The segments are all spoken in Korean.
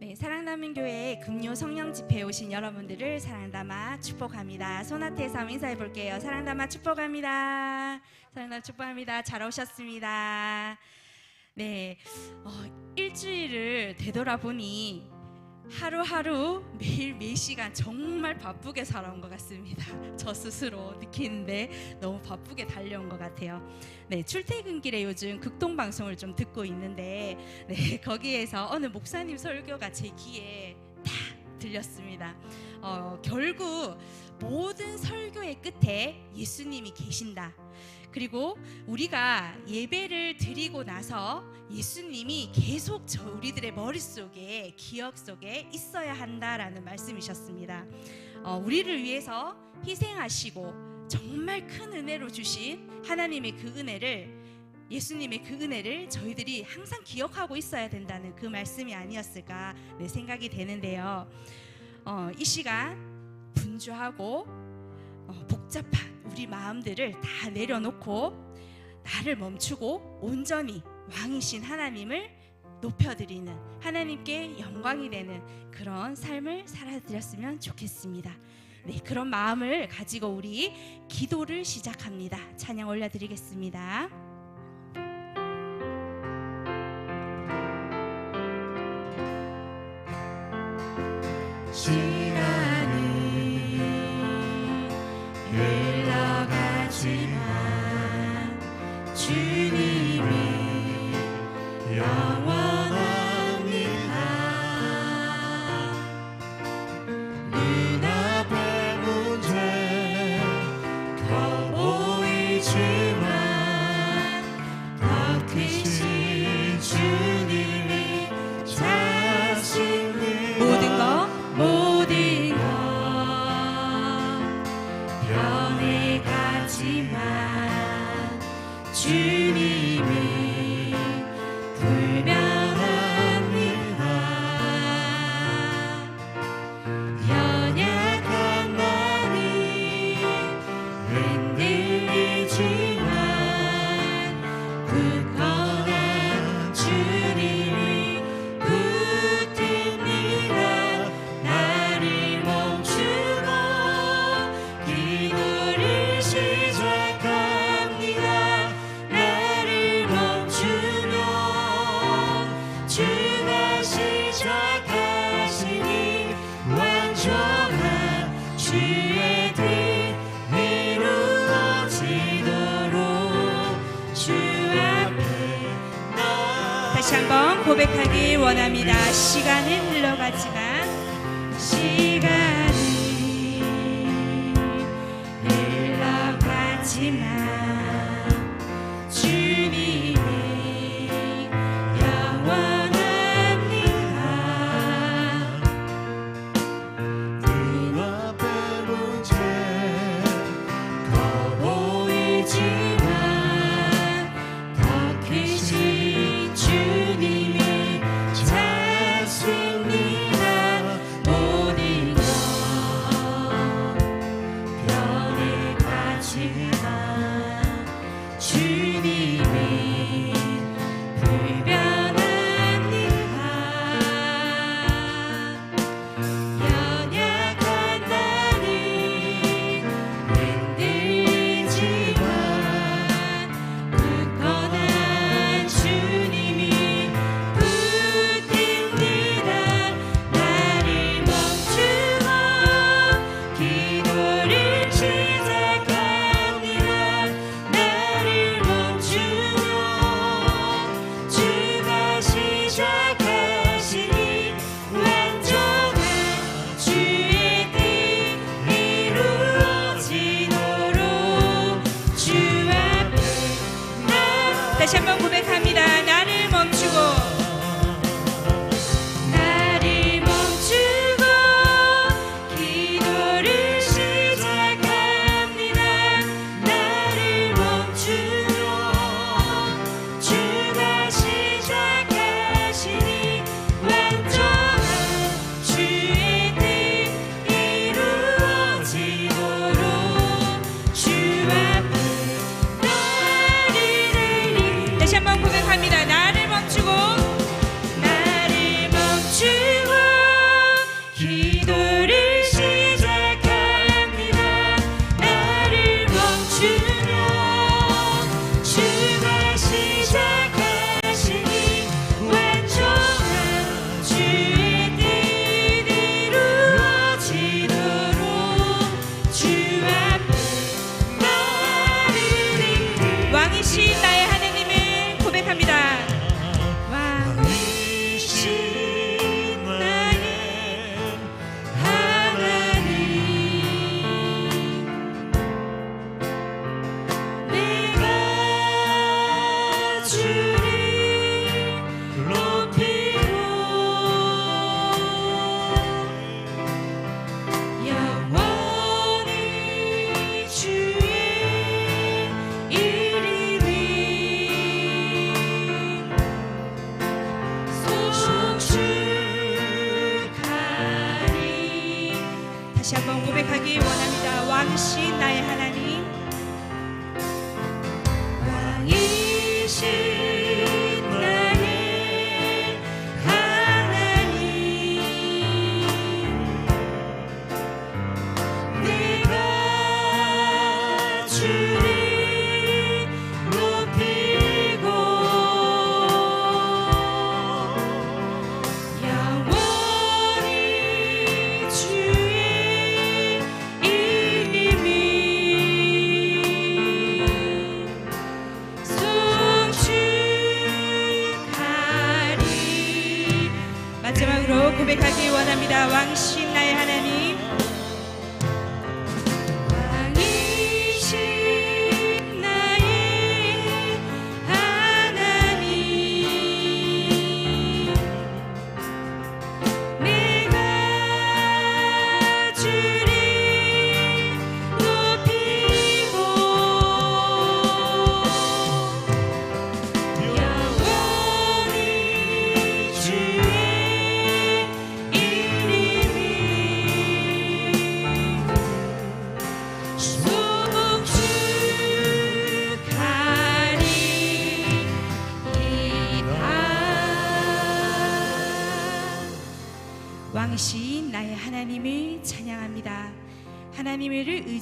네, 사랑남은 교회 금요 성령 집회에 오신 여러분들을 사랑담아 축복합니다. 손아태에서 한번 인사해 볼게요. 사랑담아 축복합니다. 사랑담아 축복합니다. 잘 오셨습니다. 네, 어, 일주일을 되돌아보니 하루하루 매일 매 시간 정말 바쁘게 살아온 것 같습니다. 저 스스로 느끼는데 너무 바쁘게 달려온 것 같아요. 네, 출퇴근길에 요즘 극동 방송을 좀 듣고 있는데 네, 거기에서 어느 목사님 설교가 제 귀에 딱 들렸습니다. 어, 결국 모든 설교의 끝에 예수님이 계신다. 그리고 우리가 예배를 드리고 나서 예수님이 계속 저 우리들의 머릿속에 기억 속에 있어야 한다라는 말씀이셨습니다. 어, 우리를 위해서 희생하시고 정말 큰 은혜로 주신 하나님의 그 은혜를 예수님의 그 은혜를 저희들이 항상 기억하고 있어야 된다는 그 말씀이 아니었을까 내 생각이 되는데요. 어, 이 시간 분주하고 어, 복잡한 우리 마음들을 다 내려놓고 나를 멈추고 온전히 왕이신 하나님을 높여드리는 하나님께 영광이 되는 그런 삶을 살아드렸으면 좋겠습니다. 네, 그런 마음을 가지고 우리 기도를 시작합니다. 찬양 올려드리겠습니다. 시 주님 다시 한번 고백하길 원합니다. 시간은 흘러가지만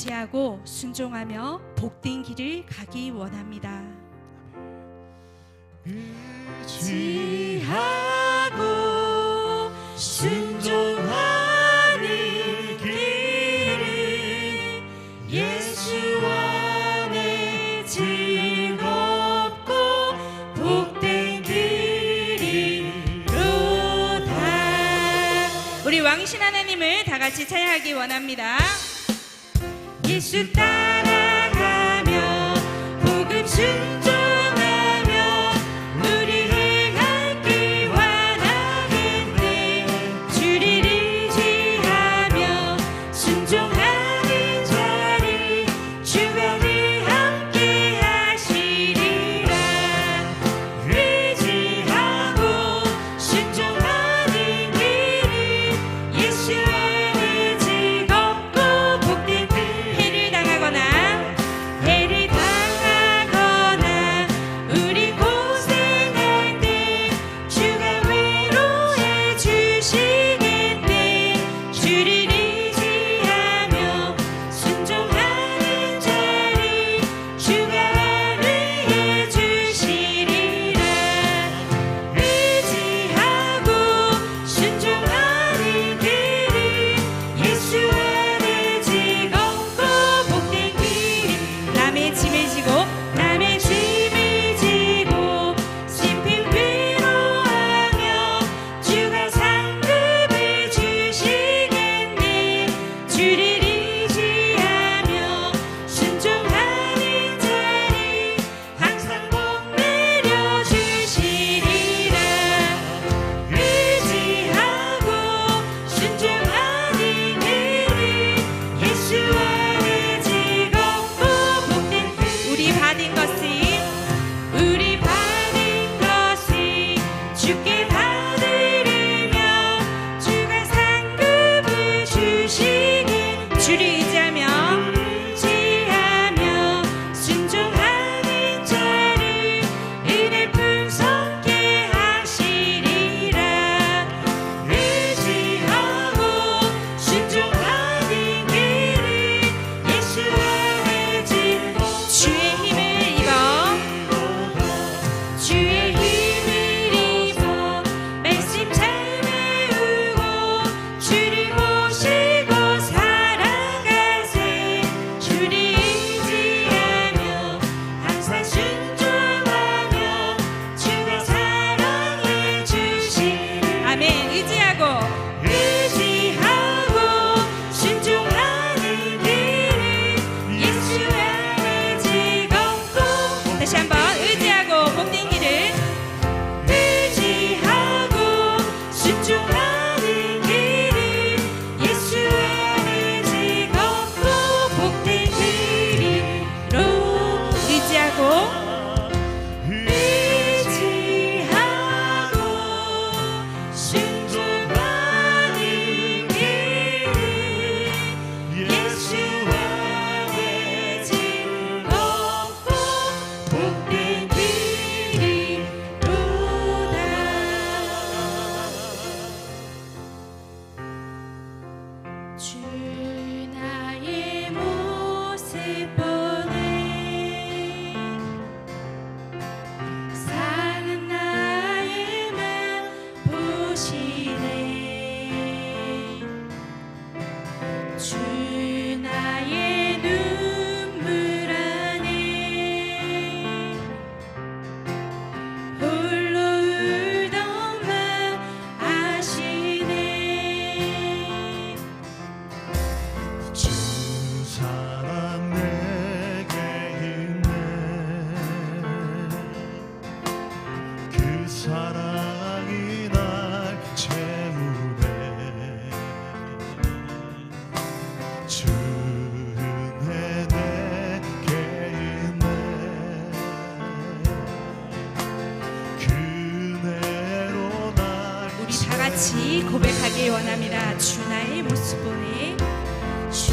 의지하고 순종하며 복된 길을 가기 원합니다. 의지하고 순종하 왕신 하나님을 다 같이 찬양하기 원합니다. 예수 따라가며 복음 증 you. 같이 고백하기 원합니다. 주 나의 모습 보니 주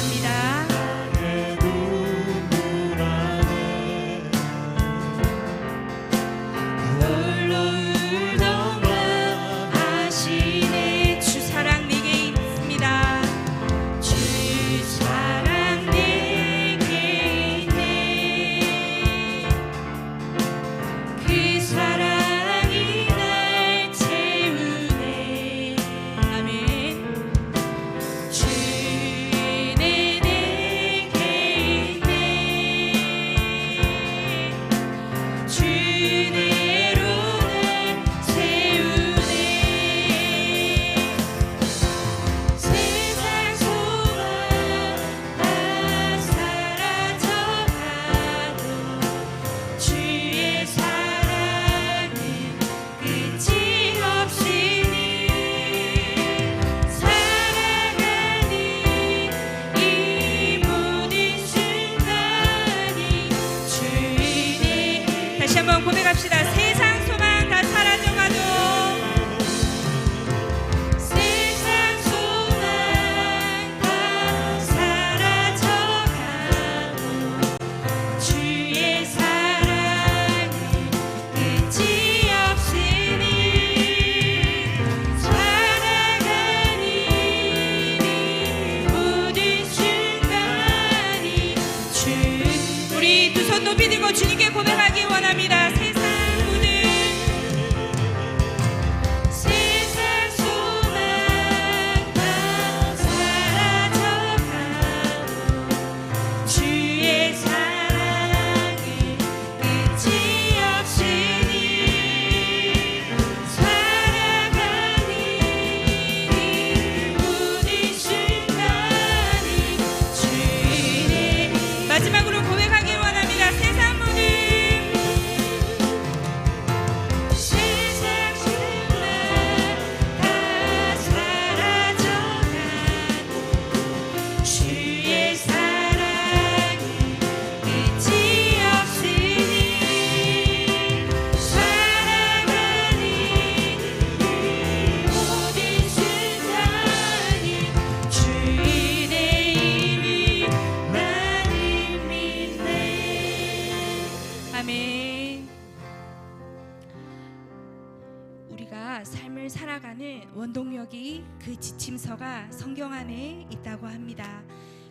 정서가 성경 안에 있다고 합니다.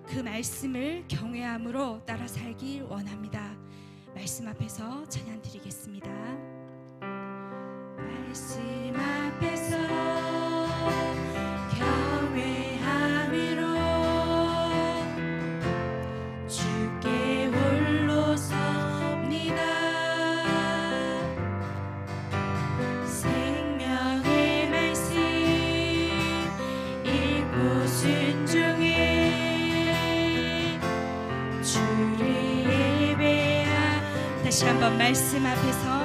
그 말씀을 경외함으로 따라 살길 원합니다. 말씀 앞에서 찬양 드리겠습니다. 말씀 앞에서 다시 한번 말씀 앞에서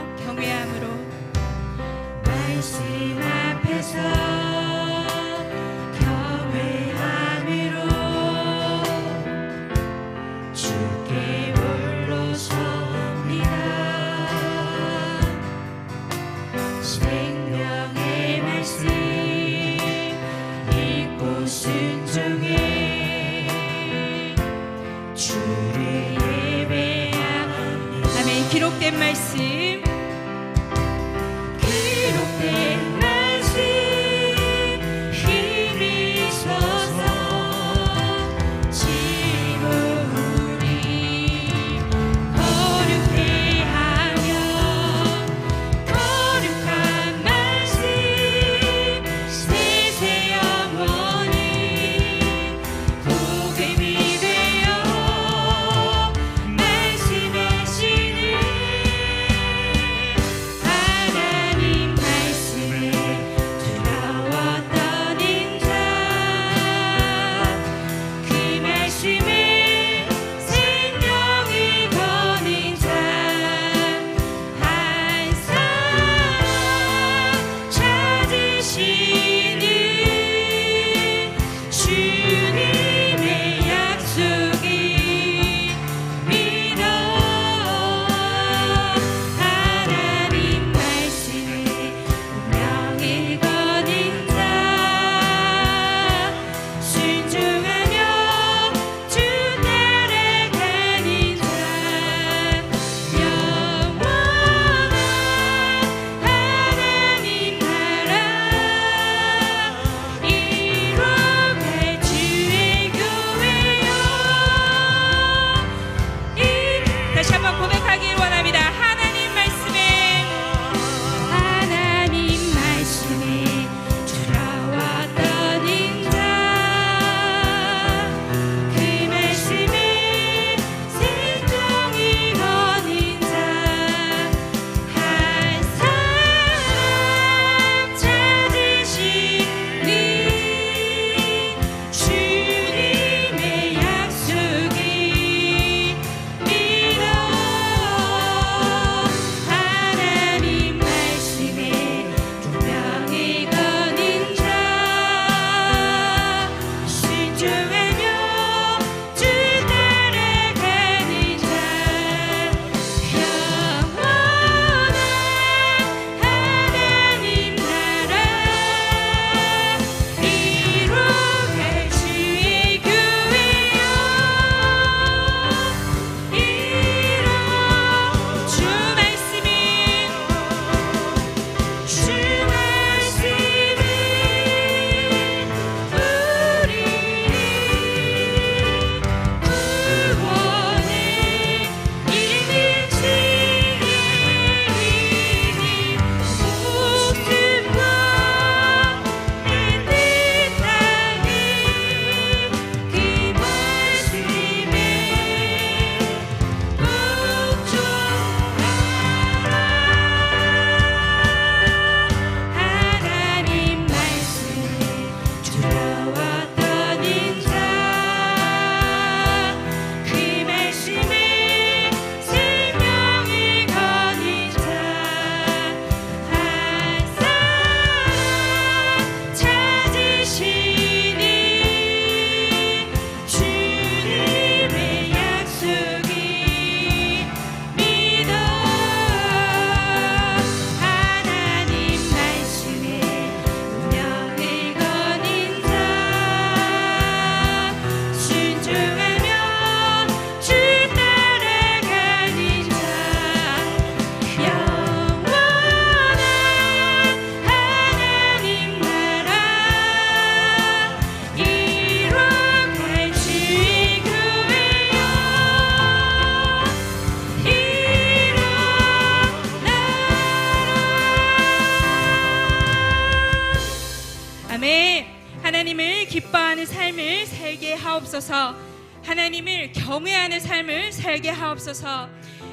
살게 하옵소서.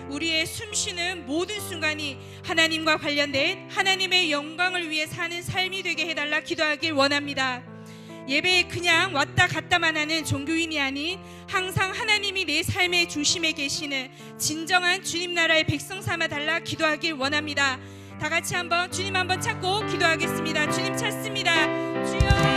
우리의 숨쉬는 모든 순간이 하나님과 관련된 하나님의 영광을 위해 사는 삶이 되게 해달라 기도하길 원합니다. 예배에 그냥 왔다 갔다만 하는 종교인이 아닌 항상 하나님이 내 삶의 중심에 계시는 진정한 주님 나라의 백성 삼아 달라 기도하길 원합니다. 다 같이 한번 주님 한번 찾고 기도하겠습니다. 주님 찾습니다. 주님